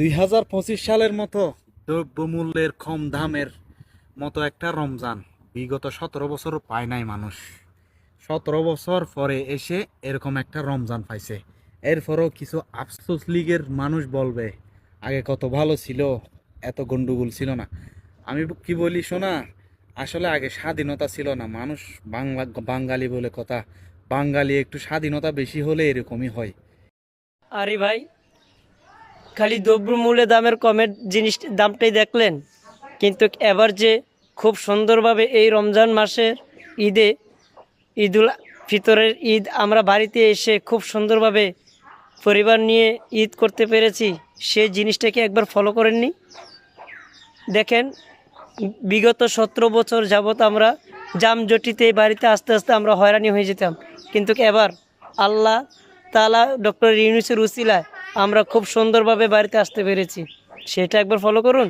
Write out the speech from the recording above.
দুই হাজার পঁচিশ সালের মতো দ্রব্যমূল্যের কম দামের মতো একটা রমজান। বিগত সতেরো বছর পায় নাই মানুষ। সতেরো বছর পরে এসে এরকম একটা রমজান পাইছে। এরপরও কিছু আফসোস লীগের মানুষ বলবে, আগে কত ভালো ছিল, এত গন্ডগোল ছিল না। আমি কি বলি শোনা, আসলে আগে স্বাধীনতা ছিল না। মানুষ বাংলা, বাঙালি বলে কথা, বাঙালি একটু স্বাধীনতা বেশি হলে এরকমই হয়। আরে ভাই খালি দ্রব্যমূল্যের দামের কমের জিনিস দামটাই দেখলেন। কিন্তু এবার যে খুব সুন্দরভাবে এই রমজান মাসের ঈদে ঈদুল ফিতরের ঈদ আমরা বাড়িতে এসে খুব সুন্দরভাবে পরিবার নিয়ে ঈদ করতে পেরেছি, সেই জিনিসটাকে একবার ফলো করেননি? দেখেন, বিগত সতেরো বছর যাবৎ আমরা জামজটিতে বাড়িতে আস্তে আস্তে আমরা হয়রানি হয়ে যেতাম। কিন্তু এবার আল্লাহ তালা ডক্টর ইউনুসের উসিলায় আমরা খুব সুন্দরভাবে বাড়িতে আসতে পেরেছি। সেটা একবার ফলো করুন।